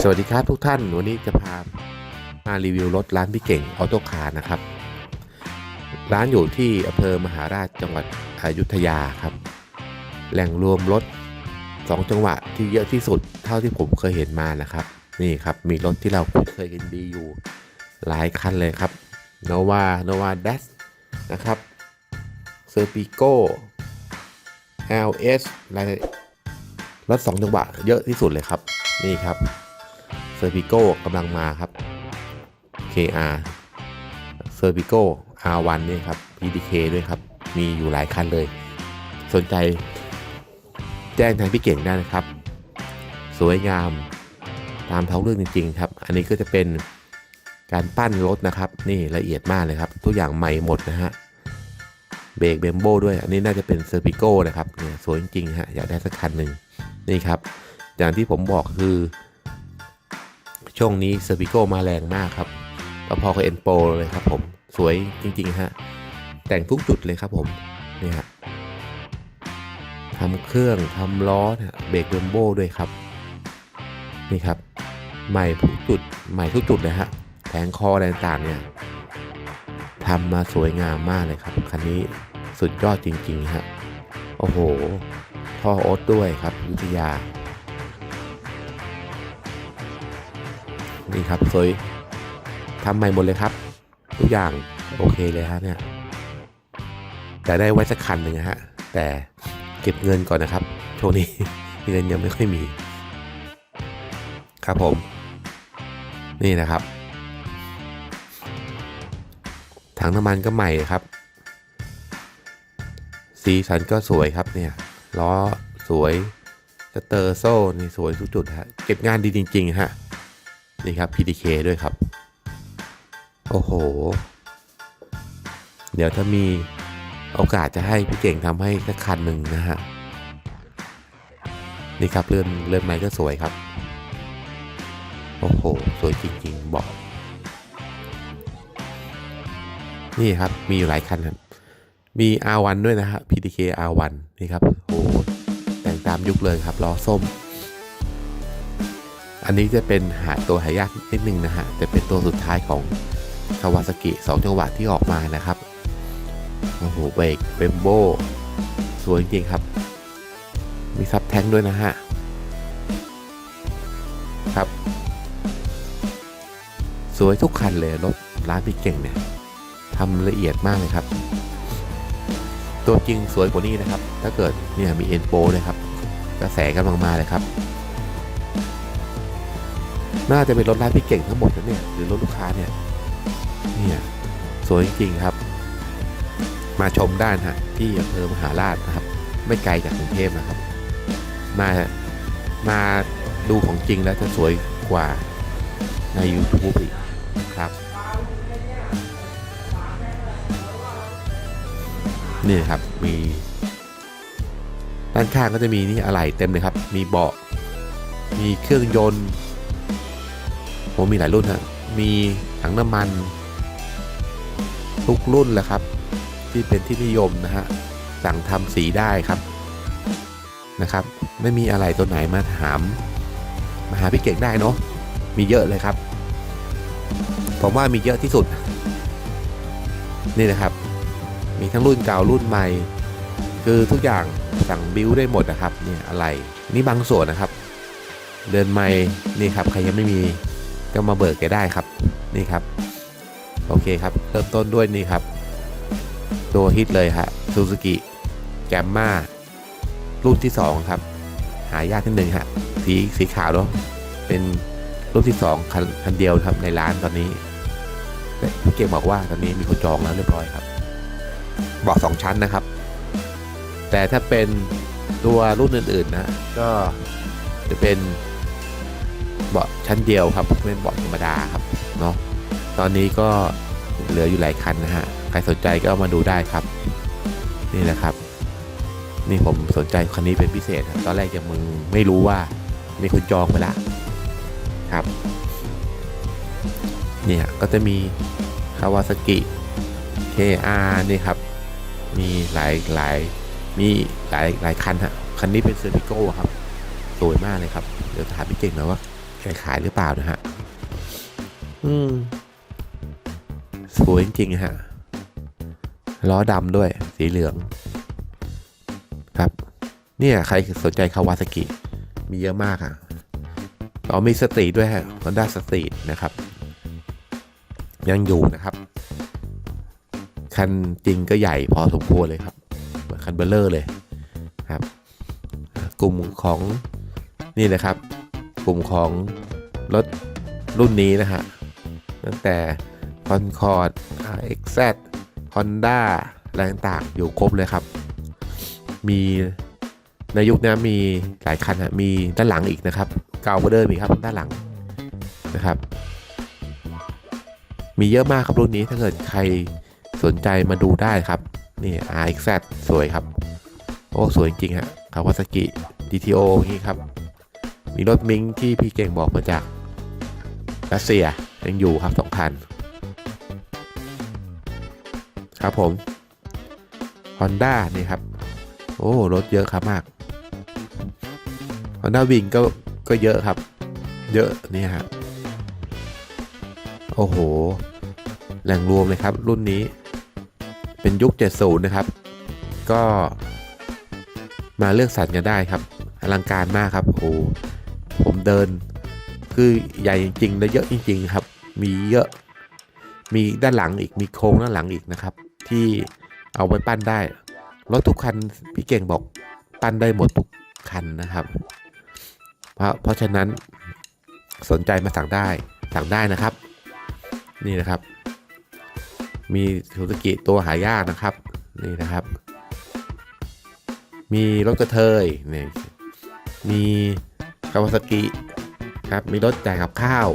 สวัสดีครับทุกท่าน วันนี้จะพามารีวิวรถร้านพี่เก่งออโต้คาร์นะครับ ร้านอยู่ที่อำเภอมหาราชจังหวัดอยุธยาครับ แหล่งรวมรถ 2 จังหวะที่เยอะที่สุดเท่าที่ผมเคยเห็นมานะครับ นี่ครับมีรถที่เราคุ้นเคยกันดีอยู่หลายคันเลยครับ Nova Nova Dash นะครับ s e r p i c o LS อะไรรถ2จังหวะเยอะที่สุดเลยครับ นี่ครับ ซอร์พิโก้กำลังมาครับ KR เซอร์พิโก้ R1 นี่ครับ PDK ด้วยครับ มีอยู่หลายคันเลย สนใจแจ้งทางพี่เก่งได้นะครับ สวยงามตามท้องเรื่องจริง ๆ ครับ อันนี้ก็จะเป็นการปั้นรถนะครับ นี่ละเอียดมากเลยครับ ทุกอย่างใหม่หมดนะฮะเบรกเบมโบด้วย อันนี้น่าจะเป็นเซอร์พิโก้นะครับเนี่ยสวยจริงๆฮะอยากได้สักคันหนึ่งนี่ครับ อย่างที่ผมบอกคือ ช่วงนี้เซอร์พิโกมาแรงมากครับพอๆกับเอ็นโปเลยครับผมสวยจริงๆฮะแต่งทุกจุดเลยครับผมนี่ฮะทำเครื่องทำล้อนะเบรกเบมโบด้วยครับนี่ครับใหม่ทุกจุดใหม่ทุกจุดเลยฮะแผงคออะไรต่างๆเนี่ยทำมาสวยงามมากเลยครับคันนี้สุดยอดจริงๆฮะโอ้โหท่อโอ๊ตด้วยครับยุธยา นี่ครับสวยทำใหม่หมดเลยครับทุกอย่างโอเคเลยฮะเนี่ยแต่ได้ไว้สักคันหนึ่งฮะแต่เก็บเงินก่อนนะครับช่วงนี้เงินยังไม่ค่อยมี ครับผม นี่นะครับ ถังน้ำมันก็ใหม่ครับ สีสันก็สวยครับเนี่ยล้อสวยสเตอร์โซ่นี่สวยทุกจุดฮะเก็บงานดีจริงๆฮะ นี่ครับ PDK ด้วยครับ โอ้โห เดี๋ยวถ้ามีโอกาสจะให้พี่เก่งทำให้สักคันหนึ่งนะฮะ นี่ครับเลื่อนเลื่อนไม้ก็สวยครับ โอ้โห สวยจริงๆ บอก นี่ครับ มีอยู่หลายคันครับ มี R1 ด้วยนะฮะ PDK R1 นี่ครับ โอ้โหแต่งตามยุคเลยครับล้อส้ม อันนี้จะเป็นหาตัวหายากนิดนึงนะฮะแต่เป็นตัวสุดท้ายของคาวาซากิ2จังหวะที่ออกมานะครับโอ้โหเบรกเบมโบสวยจริงครับ มีซับแท้งด้วยนะฮะครับ สวยทุกคันเลยรถร้านพี่เก่งเนี่ยทำละเอียดมากเลยครับ ตัวจริงสวยกว่านี้นะครับ ถ้าเกิดเนี่ยมีเอ็นโปเลยครับ กระแสกำลังมาเลยครับ น่าจะเป็นรถร้านพี่เก่งทั้งหมดนะเนี่ยหรือรถลูกค้าเนี่ยเนี่ยสวยจริงๆครับ มาชมได้นะฮะที่อำเภอมหาราชนะครับ ไม่ไกลจากกรุงเทพนะครับ มามาดูของจริงแล้วจะสวยกว่าใน YouTube อีกครับนี่ครับมีด้านข้างก็จะมีนี่อะไรเต็มเลยครับ มีเบาะ มีเครื่องยนต์ ผมมีหลายรุ่นฮะมีถังน้ำมัน ทุกรุ่นแหละครับ ที่เป็นที่นิยมนะฮะสั่งทำสีได้ครับนะครับ ไม่มีอะไรตัวไหนมาถาม มาหาพี่เก่งได้เนาะมีเยอะเลยครับ ผมว่ามีเยอะที่สุด นี่นะครับ มีทั้งรุ่นเก่ารุ่นใหม่ คือทุกอย่างสั่งบิวได้หมดนะครับเนี่ยอะไรนี่บางส่วนนะครับ เดินไม่นี่ครับใครยังไม่มี ก็มาเบิกแกได้ครับนี่ครับ โอเคครับ เริ่มต้นด้วยนี่ครับ ตัวฮิตเลยฮะซูซูกิแกมมารุ่นที่ 2 ครับ หายากนิดนึงฮะสีสีขาวเนาะเป็นรุ่นที่ 2 คันคันเดียวครับในร้านตอนนี้พี่เก่งบอกว่าตอนนี้มีคนจองแล้วเรียบร้อยครับบอกสองชั้นนะครับ แต่ถ้าเป็นตัวรุ่นอื่นๆนะ ก็จะเป็น บาะชั้นเดียวครับเป็นเบาะธรรมดาครับเนาะตอนนี้ก็เหลืออยู่หลายคันนะฮะใครสนใจก็เอามาดูได้ครับ นี่แหละครับ นี่ผมสนใจคันนี้เป็นพิเศษตอนแรกยังมึงไม่รู้ว่ามีคนจองไปละครับเนี่ยก็จะมีคาวาซากิ KR นี่ครับ มีหลายหลายมีหลายหลายคันฮะคันนี้เป็นเซอร์พิโก้ครับสวยมากเลยครับ เดี๋ยวถามพี่เก่งหน่อยว่า ขายหรือเปล่านะฮะ อืม สวยจริงๆฮะ ล้อดำด้วย สีเหลือง ครับ เนี่ยใครสนใจคาวาซากิ มีเยอะมากอะอ๋อมีสตรีด้วยฮะ Honda สตรีนะครับ ยังอยู่นะครับ คันจริงก็ใหญ่พอสมควรเลยครับ คันเบลเลอร์เลยครับ กลุ่มของนี่เลยครับ กลุ่มของรถรุ่นนี้นะฮะ ตั้งแต่ c o n c o r d XZ Honda อะไรต่างๆอยู่ครบเลยครับ มีในยุคนี้มีหลายคันฮะมีด้านหลังอีกนะครับ เก่ากว่าเดิมอีกครับด้านหลังนะครับ มีเยอะมากครับรุ่นนี้ถ้าเกิดใครสนใจมาดูได้ครับ นี่ RXZ สวยครับ โอ้ สวยจริงฮะคาวาซากิ GTO นี่ครับ มีรถมิงที่พี่เก่งบอกมาจากรัสเซียยังอยู่ครับสองคัน ครับผม Honda นี่ครับ โอ้ รถเยอะครับมาก Honda Wing ก็ก็เยอะครับ เยอะนี่ฮะโอ้โห แหล่งรวมเลยครับ รุ่นนี้ เป็นยุค 70 นะครับ ก็มาเลือกสรรกันได้ครับ อลังการมากครับ โอ้ ผมเดิน คือใหญ่จริงๆและเยอะจริง ๆ ครับ มีเยอะ มีด้านหลังอีกมีโครงด้านหลังอีกนะครับ ที่เอาไว้ปั้นได้รถทุกคันพี่เก่งบอกปั้นได้หมดทุกคันนะครับ เพราะเพราะฉะนั้นสนใจมาสั่งได้สั่งได้นะครับ นี่นะครับ มีซูซูกิตัวหายากนะครับนี่นะครับ มีรถกระเทยนี่มี คาวาซากิครับมีรถจ่ายกับข้าว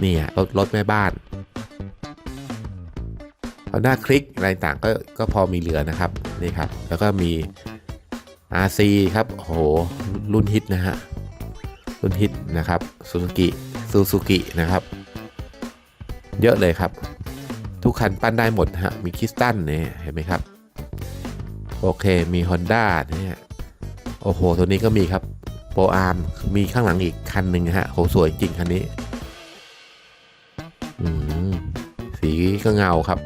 เนี่ยรถรถแม่บ้านฮอนด้าคลิกอะไรต่างก็ก็พอมีเหลือนะครับนี่ครับ แล้วก็มี RC ครับโอ้โหรุ่นฮิตนะฮะรุ่นฮิตนะครับซูซูกิซูซูกินะครับ เยอะเลยครับ ทุกคันปั้นได้หมดฮะมีคิสตันเนี่ยเห็นไหมครับ โอเคมี Honda เนี่ยโอ้โห ตัวนี้ก็มีครับ โปรอาร์มมีข้างหลังอีกคันหนึ่งฮะโหสวยจริงคันนี้สีก็เงาครับ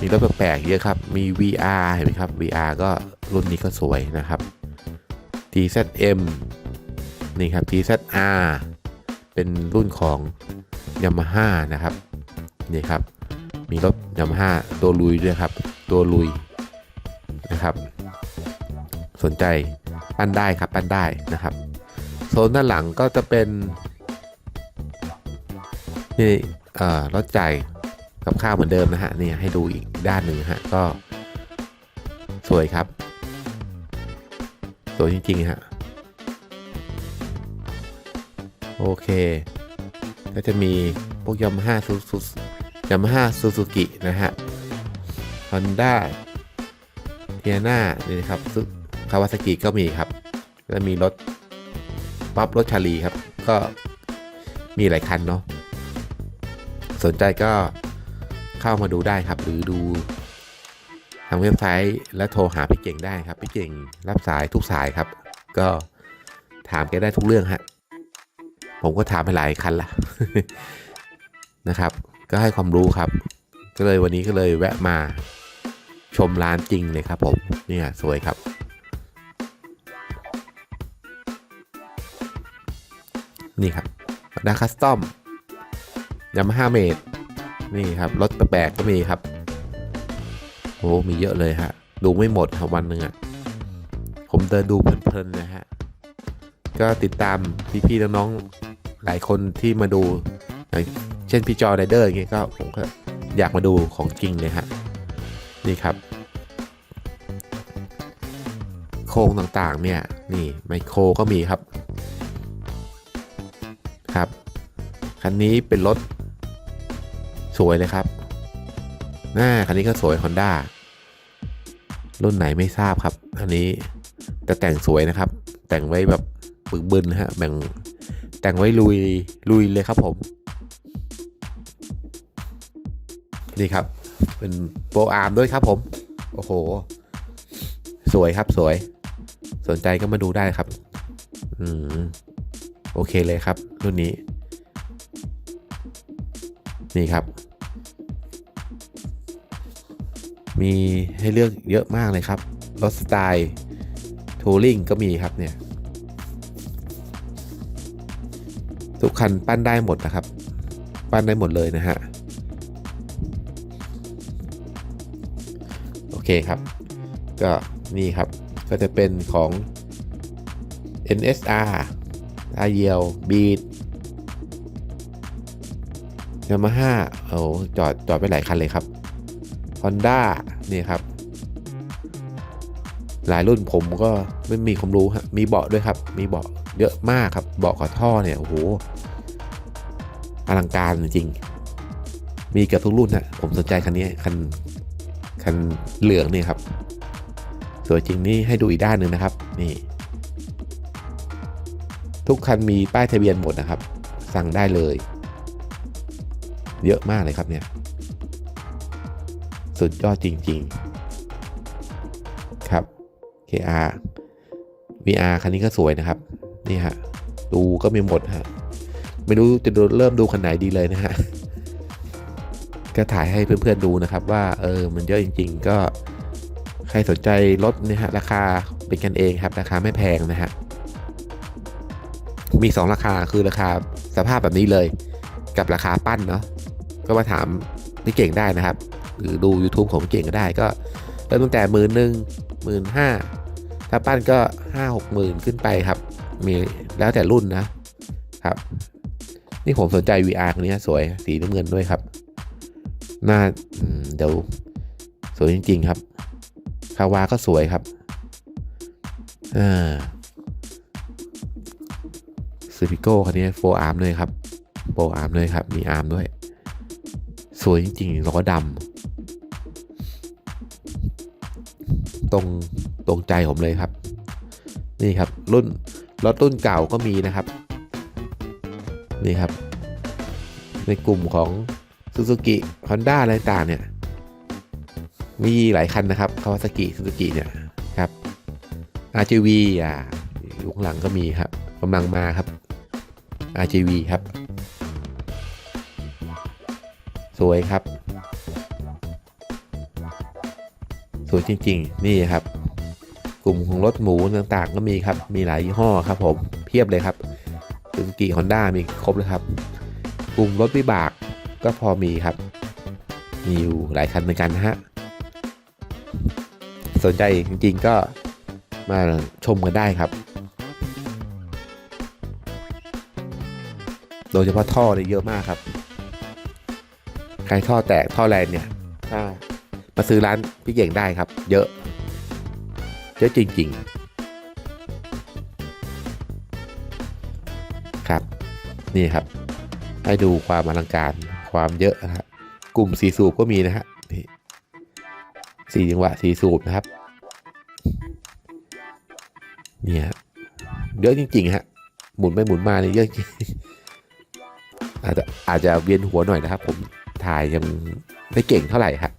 มีรถแปลกๆเยอะครับ มี VR เห็นไหมครับ VR ก็รุ่นนี้ก็สวยนะครับ TZM นี่ครับ TZR เป็นรุ่นของ Yamaha นะครับ นี่ครับ มีรถ Yamaha ตัวลุยด้วยครับ ตัวลุยนะครับ สนใจปั้นได้ครับปั้นได้นะครับ โซนด้านหลังก็จะเป็นนี่เอ่อรถจ่ายกับข้าวเหมือนเดิมนะฮะนี่ให้ดูอีกด้านหนึ่งฮะก็สวยครับ สวยจริงๆฮะโอเค ก็จะมีพวกยามาฮ่าซูซูยามาฮ่าซูซูกินะฮะฮอนด้าเทียนานี่ครับคาวาซากิก็มีครับ แล้วมีรถ ปั๊บรถชาลีครับ ก็มีหลายคันเนาะสนใจก็เข้ามาดูได้ครับ หรือดูทางเว็บไซต์และโทรหาพี่เก่งได้ครับ พี่เก่งรับสายทุกสายครับ ก็ถามแกได้ทุกเรื่องฮะผมก็ถามไปหลายคันละนะครับ ก็ให้ความรู้ครับ ก็เลยวันนี้ก็เลยแวะมาชมร้านจริงเลยครับผมเนี่ยสวยครับ นี่ครับดาคัสตอมยามาฮ่าเมดนี่ครับรถแปลกๆก็มีครับโอ้มีเยอะเลยฮะ ดูไม่หมดครับวันหนึ่งอะ่ะผมเดินดูเพลินๆเลยฮะ ก็ติดตามพี่ๆน้องๆหลายคนที่มาดูอย่างเช่นพี่จอไรเดอร์อย่างเงี้ยก็ผมก็อยากมาดูของจริงเลยฮะ นี่ครับ โครงต่างๆเนี่ย นี่ไมโครก็มีครับ คันนี้เป็นรถสวยเลยครับ หน้าคันนี้ก็สวย Honda รุ่นไหนไม่ทราบครับ อันนี้แต่แต่งสวยนะครับ แต่งไว้แบบบึกบึนฮะแบ่งแต่งไว้ลุยลุยเลยครับผม นี่ครับ เป็นโปรอาร์มด้วยครับผม โอ้โห สวยครับสวย สนใจก็มาดูได้ครับ อืม โอเคเลยครับ รุ่นนี้ นี่ครับ มีให้เลือกเยอะมากเลยครับ รถสไตล์ทัวริงก็มีครับเนี่ย ทุกคันปั้นได้หมดนะครับ ปั้นได้หมดเลยนะฮะ โอเคครับ ก็นี่ครับ ก็จะเป็นของ NSR อาเยียวบีด ยามาฮ่าโอ้จอดจอดไปหลายคันเลยครับ Honda นี่ครับ หลายรุ่นผมก็ไม่มีความรู้ฮะมีเบาะด้วยครับ มีเบาะเยอะมากครับ เบาะกับท่อเนี่ยโอ้โหอลังการจริง มีเกับทุกรุ่นนะผมสนใจคันนี้คันคันเหลืองนี่ครับ สวยจริงนี่ให้ดูอีกด้านหนึ่งนะครับ นี่ ทุกคันมีป้ายทะเบียนหมดนะครับ สั่งได้เลย เยอะมากเลยครับเนี่ย สุดยอดจริง ๆ ครับ KR VR คันนี้ก็สวยนะครับ นี่ฮะ ดูก็มีหมดฮะ ไม่รู้จะเริ่มดูคันไหนดีเลยนะฮะ ก็ถ่ายให้เพื่อนๆดูนะครับว่า เออ มันเยอะจริง ๆ ก็ใครสนใจรถนี่ยฮะ ราคาเป็นกันเองครับ ราคาไม่แพงนะฮะ มี 2 ราคาคือราคาสภาพแบบนี้เลย กับราคาปั้นเนาะ ก็มาถามพี่เก่งได้นะครับ หรือดู YouTube ของพี่เก่งก็ได้ก็เริ่มตั้งแต่หมื่นหนึ่งหมื่นห้าถ้าปั้นก็ห้าหกหมื่นขึ้นไปครับ มีแล้วแต่รุ่นนะครับ นี่ผมสนใจ VR คันนี้สวยสีน้ำเงินด้วยครับหน้าเดี๋ยวสวยจริง ๆ ครับคาวาก็สวยครับอ่าซูพิโก้คันนี้โฟอาร์มด้วยครับโฟอาร์มด้วยครับ มีอาร์มด้วย สวยจริงๆล้อดำตรงตรงใจผมเลยครับ นี่ครับรุ่นรถรุ่นเก่าก็มีนะครับ นี่ครับ ในกลุ่มของ Suzuki Honda อะไรต่างเนี่ย มีหลายคันนะครับ Kawasaki Suzuki เนี่ยครับ RGV อ่าอยู่ข้างหลังก็มีครับกำลังมาครับ RGV ครับ สวยครับ สวยจริง ๆ นี่ครับ กลุ่มของรถหมูต่างๆ ก็มีครับ มีหลายยี่ห้อครับ ผมเพียบเลยครับซูซูกิฮอนด้ามีครบเลยครับ กลุ่มรถวิบากก็พอมีครับ มีอยู่หลายคันเหมือนกันฮะ สนใจจริงๆก็มาชมกันได้ครับ โดยเฉพาะท่อเนี่ยเยอะมากครับ ใครท่อแตกท่อแรงเนี่ยถ้ามาซื้อร้านพี่เก่งได้ครับ เยอะ เยอะจริง ๆ ครับ นี่ครับ ให้ดูความอลังการความเยอะนะครับกลุ่มสีสูบก็มีนะฮะนี่สี่จังหวะสีสูบนะครับเนี่ยเยอะจริงๆฮะหมุนไปหมุนมาเนี่ยเยอะจริงอาจจะอาจจะเวียนหัวหน่อยนะครับผม ถ่ายยังไม่เก่งเท่าไหร่ครับ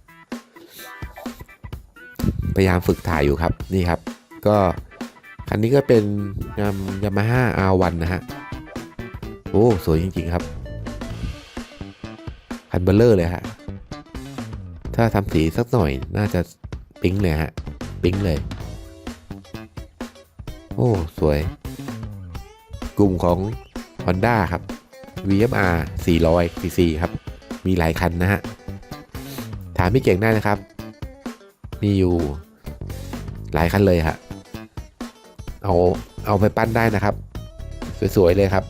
พยายามฝึกถ่ายอยู่ครับนี่ครับ ก็คันนี้ก็เป็นยามยามาฮ่าอาวันนะฮะโอ้สวยจริง ๆ ครับคันเบลเลอร์เลยฮะถ้าทำสีสักหน่อยน่าจะปิ๊งเลยฮะปิ๊งเลย โอ้สวย กลุ่มของ Honda ครับ VFR 400 cc ครับ มีหลายคันนะฮะ ถามพี่เก่งได้นะครับ มีอยู่หลายคันเลยฮะ เอาเอาไปปั้นได้นะครับ สวยๆเลยครับ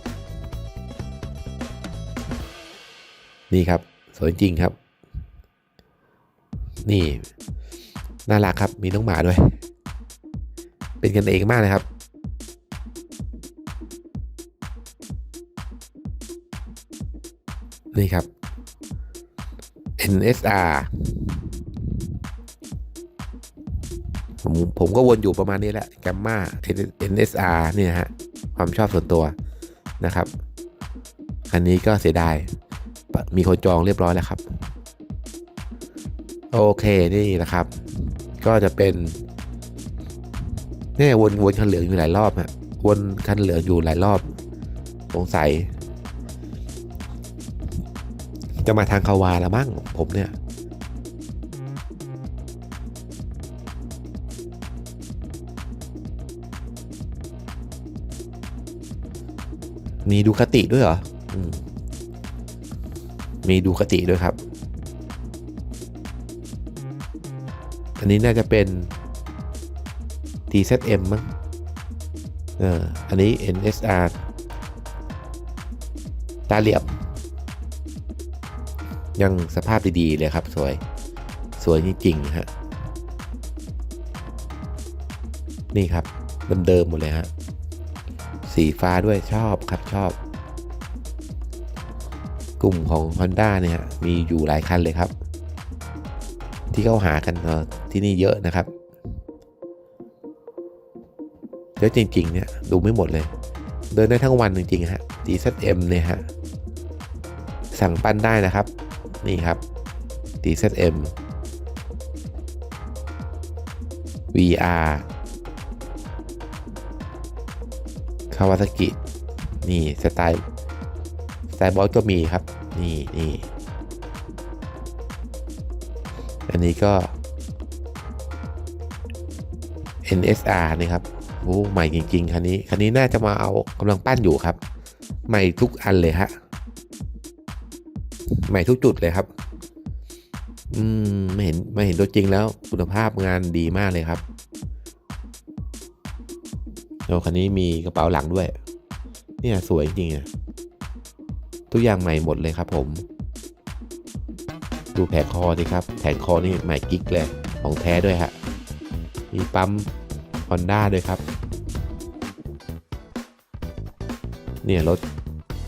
นี่ครับ สวยจริงครับ นี่น่ารักครับ มีน้องหมาด้วย เป็นกันเองมากเลยครับนี่ครับ NSR ผมผมก็วนอยู่ประมาณนี้แหละแกมมา NSR เนี่ยฮะ ความชอบส่วนตัวนะครับ อันนี้ก็เสียดาย มีคนจองเรียบร้อยแล้วครับ โอเคนี่นะครับ ก็จะเป็นเนี่ยวนวนคันเหลืองอยู่หลายรอบฮะวนคันเหลืองอยู่หลายรอบ สงสัย จะมาทางคาวาแล้วมั้งผมเนี่ยมีดูคติด้วยเหรออมมีดูคติด้วยครับ อันนี้น่าจะเป็น TZM มั้งเอออันนี้ NSR ตาเหลี่ยม ยังสภาพดีๆเลยครับสวย สวยจริงๆฮะ นี่ครับเดิมๆหมดเลยฮะ สีฟ้าด้วยชอบครับชอบ กลุ่มของ Honda เนี่ยมีอยู่หลายคันเลยครับ ที่เขาหากันที่นี่เยอะนะครับเยอะจริงๆเนี่ยดูไม่หมดเลย เดินได้ทั้งวันจริงๆฮะ DZM เนี่ยฮะ สั่งปั้นได้นะครับ นี่ครับ DZM VR คาวาซากินี่สไตล์สไตล์บอสก็มีครับ นี่นี่อันนี้ก็ NSR นี่ครับโอ้ใหม่จริง ๆ คันนี้ คันนี้น่าจะมาเอากำลังปั้นอยู่ครับ ใหม่ทุกอันเลยฮะ ใหม่ทุกจุดเลยครับ อืมไม่เห็นไม่เห็นตัวจริงแล้วคุณภาพงานดีมากเลยครับแล้คันนี้มีกระเป๋าหลังด้วย เนี่ยสวยจริงๆอะทุกอย่างใหม่หมดเลยครับผม ดูแผงคอสิครับแผงคอนี่ใหม่กิ๊กเลยของแท้ด้วยฮะ มีปั๊ม Honda ด้วยครับ เนี่ยรถ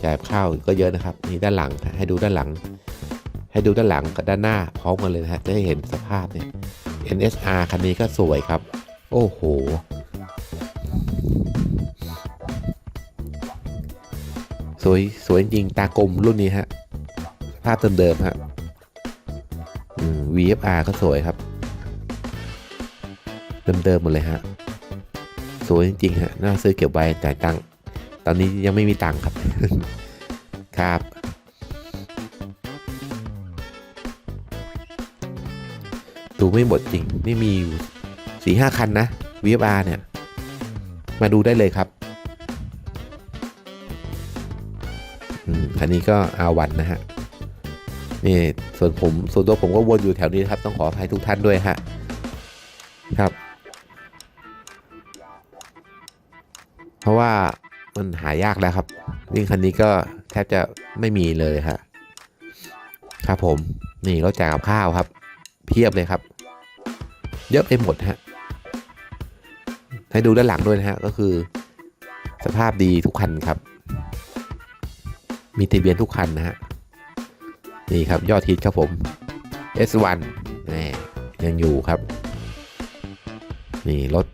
จ่ายข้าวก็เยอะนะครับนี่ด้านหลังให้ดูด้านหลัง ให้ดูด้านหลังกับด้านหน้าพร้อมกันเลยนะฮะจะได้เห็นสภาพเนี่ย NSR คันนี้ก็สวยครับ โอ้โห สวยสวยจริงตากลมรุ่นนี้ฮะภาพเดิมๆฮะ VFR ก็สวยครับ เดิมๆหมดเลยฮะ สวยจริงๆฮะ น่าซื้อเก็บไว้จ่ายตังค์ตอนนี้ยังไม่มีตังค์ครับ ครับ ดูไม่หมดจริง นี่มีอยู่สี่ห้าคันนะ VFR เนี่ย มาดูได้เลยครับอืมคันนี้ก็อาวันนะฮะ นี่ส่วนผมส่วนตัวผมก็วนอยู่แถวนี้ครับ ต้องขออภัยทุกท่านด้วยฮะ ครับ เพราะว่ามันหายากแล้วครับวิ่งคันนี้ก็ ทบจะไม่มีเลยฮะครับผมนี่รถจ่ายกับข้าวครับ เพียบเลยครับ เยอะไปหมดฮะให้ดูด้านหลังด้วยนะฮะก็คือ สภาพดีทุกคันครับ มีทะเบียนทุกคันนะฮะนี่ครับยอดฮิตครับผม S1 นี่ยังอยู่ครับ นี่รถ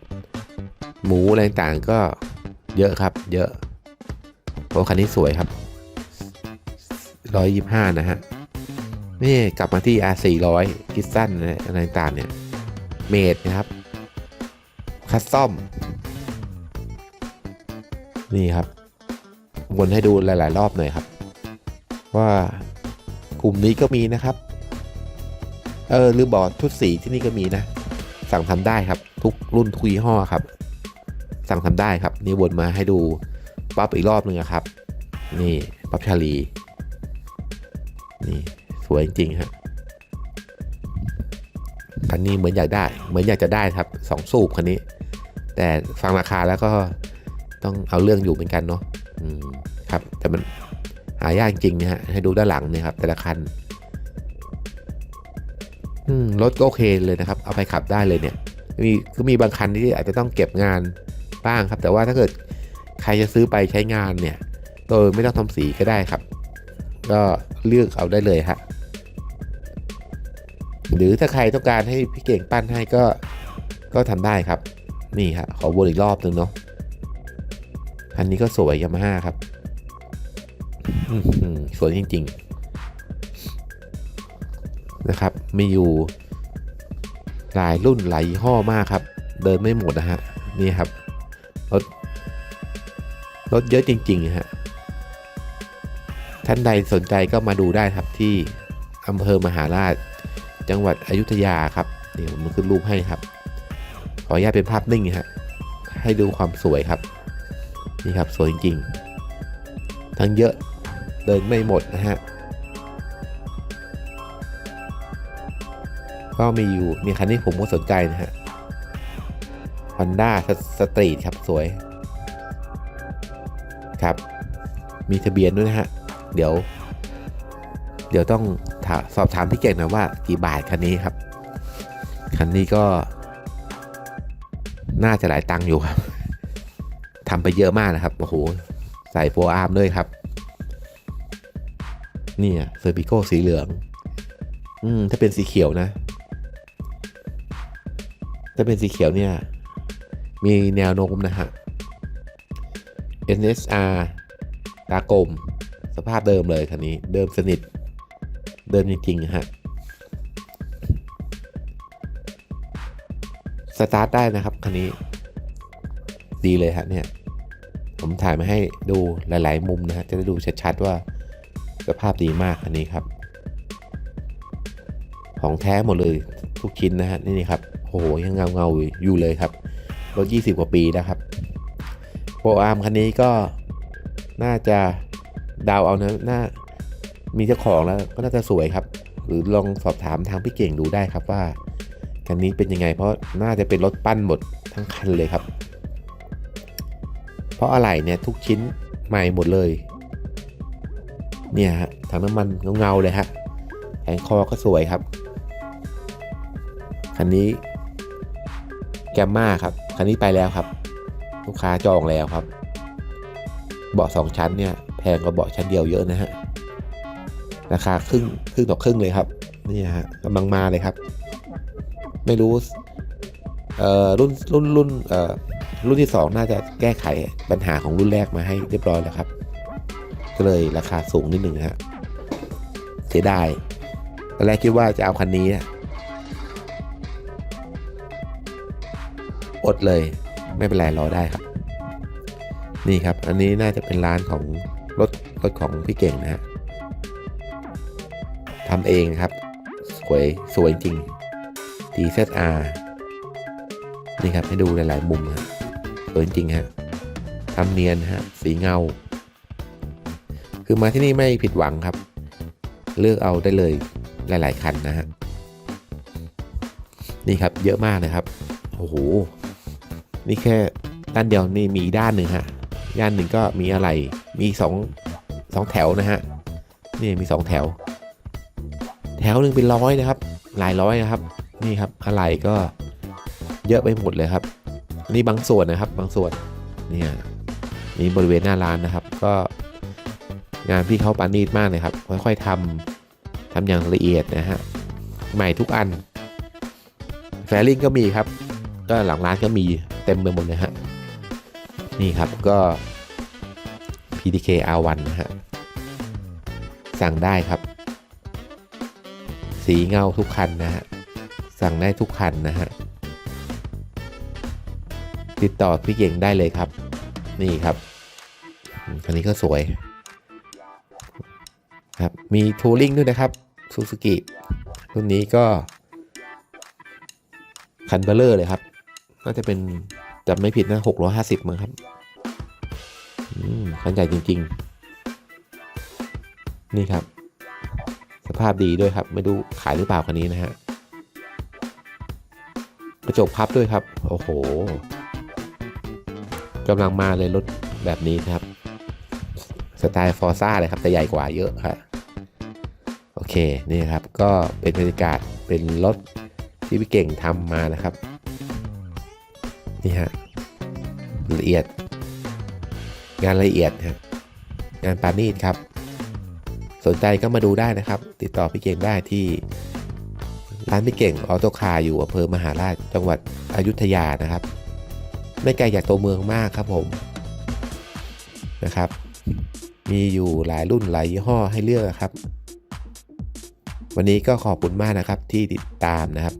หมูอะไรต่างก็เยอะครับ เยอะโอ้คันนี้สวยครับ 125 นะฮะ นี่กลับมาที่ R400 กิสตันอะไรต่างเนี่ย เมดนะครับ คัสตอม นี่ครับ วนให้ดูหลาย ๆ รอบหน่อยครับ ว่ากลุ่มนี้ก็มีนะครับ เออหรือบอกชุดสีที่นี่ก็มีนะ สั่งทำได้ครับ ทุกรุ่นทุกยี่ห้อครับ สั่งทำได้ครับ นี่วนมาให้ดูปั๊บอีกรอบหนึ่งครับ นี่ปั๊บชาลี นี่สวยจริงฮะคันนี้เหมือนอยากได้ เหมือนอยากจะได้ครับสองสูบคันนี้ แต่ฟังราคาแล้วก็ต้องเอาเรื่องอยู่เหมือนกันเนาะครับ แต่มันหายากจริงนะฮะให้ดูด้านหลังเนี่ยครับ แต่ละคันรถก็โอเคเลยนะครับ เอาไปขับได้เลยเนี่ย มีก็มีบางคันที่อาจจะต้องเก็บงานบ้างครับ แต่ว่าถ้าเกิดใครจะซื้อไปใช้งานเนี่ย โดยไม่ต้องทำสีก็ได้ครับ ก็เลือกเอาได้เลยฮะหรือถ้าใครต้องการให้พี่เก่งปั้นให้ก็ก็ทำได้ครับ นี่ฮะขอวนอีกรอบหนึ่งเนาะคันนี้ก็สวยยามาฮ่าครับสวยจริง ๆ นะครับ มีอยู่หลายรุ่นหลายยี่ห้อมากครับ เดินไม่หมดนะฮะ นี่ครับ รถ รถเยอะจริง ๆ ฮะ ท่านใดสนใจก็มาดูได้ครับที่อำเภอมหาราช จังหวัดอยุธยาครับเดี๋ยวมันขึ้นรูปให้ครับ ขออนุญาตเป็นภาพนิ่งนะฮะให้ดูความสวยครับ นี่ครับสวยจริงๆ ทั้งเยอะเดินไม่หมดนะฮะก็มีอยู่นี่คันนี้ผมก็สนใจนะฮะ Honda Street ครับสวย ครับ มีทะเบียนด้วยนะฮะ เดี๋ยว เดี๋ยวต้องสอบถามพี่เก่งหนะว่ากี่บาทคันนี้ครับ คันนี้ก็ น่าจะหลายตังค์อยู่ครับทำไปเยอะมากนะครับโอ้โหใส่โฟอาร์มเลยครับเนี่ยเซอร์ปิโก้สีเหลือง อืม ถ้าเป็นสีเขียวนะ ถ้าเป็นสีเขียวเนี่ย มีแนวโน้มนะฮะ NSR ตากลม สภาพเดิมเลยคันนี้ เดิมสนิท เดิมจริงๆฮะสตาร์ทได้นะครับคันนี้ ดีเลยฮะเนี่ย ผมถ่ายมาให้ดูหลาย ๆ มุมนะฮะจะได้ดูชัดๆว่าสภาพดีมากคันนี้ครับ ของแท้หมดเลยทุกชิ้นนะฮะนี่ครับโอ้โหยังเงาเงาๆอยู่เลยครับรถ 20 กว่าปีนะครับโปรอาร์มคันนี้ก็น่าจะ เดาวเอานะน่ามีเจ้าของแล้วก็น่าจะสวยครับ หรือลองสอบถามทางพี่เก่งดูได้ครับว่าคันนี้เป็นยังไง เพราะน่าจะเป็นรถปั้นหมดทั้งคันเลยครับ เพราะอะไรเนี่ยทุกชิ้นใหม่หมดเลย เนี่ยฮะถังน้ำมันเงาๆเลยฮะแผงคอก็สวยครับ คันนี้แกมมาครับ คันนี้ไปแล้วครับ ลูกค้าจองแล้วครับ เบาะสองชั้นเนี่ยแพงกว่าเบาะชั้นเดียวเยอะนะฮะราคาครึ่งครึ่งต่อครึ่งเลยครับนี่ฮะกำลังมาเลยครับ ไม่รู้เอ่อรุ่นรุ่นรุ่นเอ่อรุ่นที่สองน่าจะแก้ไขปัญหาของรุ่นแรกมาให้เรียบร้อยแล้วครับ ก็เลยราคาสูงนิดหนึ่งฮะเสียดายตอนแรกคิดว่าจะเอาคันนี้อดเลยไม่เป็นไรรอได้ครับ นี่ครับ อันนี้น่าจะเป็นร้านของรถรถของพี่เก่งนะฮะทำเองครับ สวยสวยจริง TZR นี่ครับให้ดูหลาย ๆ มุมฮะสวยจริงฮะทำเนียนฮะ สีเงา คือมาที่นี่ไม่ผิดหวังครับ เลือกเอาได้เลยหลาย ๆ คันนะฮะ นี่ครับเยอะมากนะครับ โอ้โห นี่แค่ด้านเดียวนี่มีด้านหนึ่งฮะ ด้านหนึ่งก็มีอะไร มีสองสองแถวนะฮะ นี่มีสองแถว แถวหนึ่งเป็นร้อยนะครับ หลายร้อยนะครับ นี่ครับอะไรก็เยอะไปหมดเลยครับ นี่บางส่วนนะครับ บางส่วน เนี่ยนี่บริเวณหน้าร้านนะครับ ก็งานพี่เขาปานีตมากเลยครับ ค่อยๆทำทำอย่างละเอียดนะฮะ ใหม่ทุกอัน แฟลิงก็มีครับ ก็หลังร้านก็มีเต็มไปหมดเลยฮะ นี่ครับก็ PDK R1 นะฮะ สั่งได้ครับ สีเงาทุกคันนะฮะ สั่งได้ทุกคันนะฮะ ติดต่อพี่เก่งได้เลยครับ นี่ครับ คันนี้ก็สวย ครับ มีทัวริงด้วยนะครับซูซูกิรุ่นนี้ก็คันเบลเลอร์เลยครับน่าจะเป็น จำไม่ผิดนะ650มั้งครับอืมคันใหญ่จริง ๆ นี่ครับ สภาพดีด้วยครับ ไม่รู้ขายหรือเปล่าคันนี้นะฮะกระจกพับด้วยครับ โอ้โหกำลังมาเลยรถแบบนี้ครับ สไตล์ฟอร์ซ่าเลยครับ แต่ใหญ่กว่าเยอะครับโอเค นี่ครับ ก็เป็นบรรยากาศเป็นรถที่พี่เก่งทำมานะครับ นี่ฮะละเอียด งานละเอียดฮะงานปานีตครับ สนใจก็มาดูได้นะครับ ติดต่อพี่เก่งได้ที่ ร้านพี่เก่งออโต้คาร์อยู่อำเภอมหาราชจังหวัดอยุธยานะครับ ไม่ไกลจากตัวเมืองมากครับผมนะครับ มีอยู่หลายรุ่นหลายยี่ห้อให้เลือกครับ วันนี้ก็ขอบคุณมากนะครับที่ติดตามนะครับ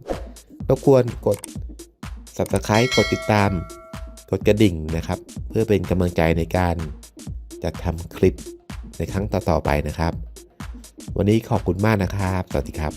รบกวนกด subscribe กดติดตาม กดกระดิ่งนะครับ เพื่อเป็นกำลังใจในการจัดทำคลิปในครั้งต่อๆไปนะครับ วันนี้ขอบคุณมากนะครับ สวัสดีครับ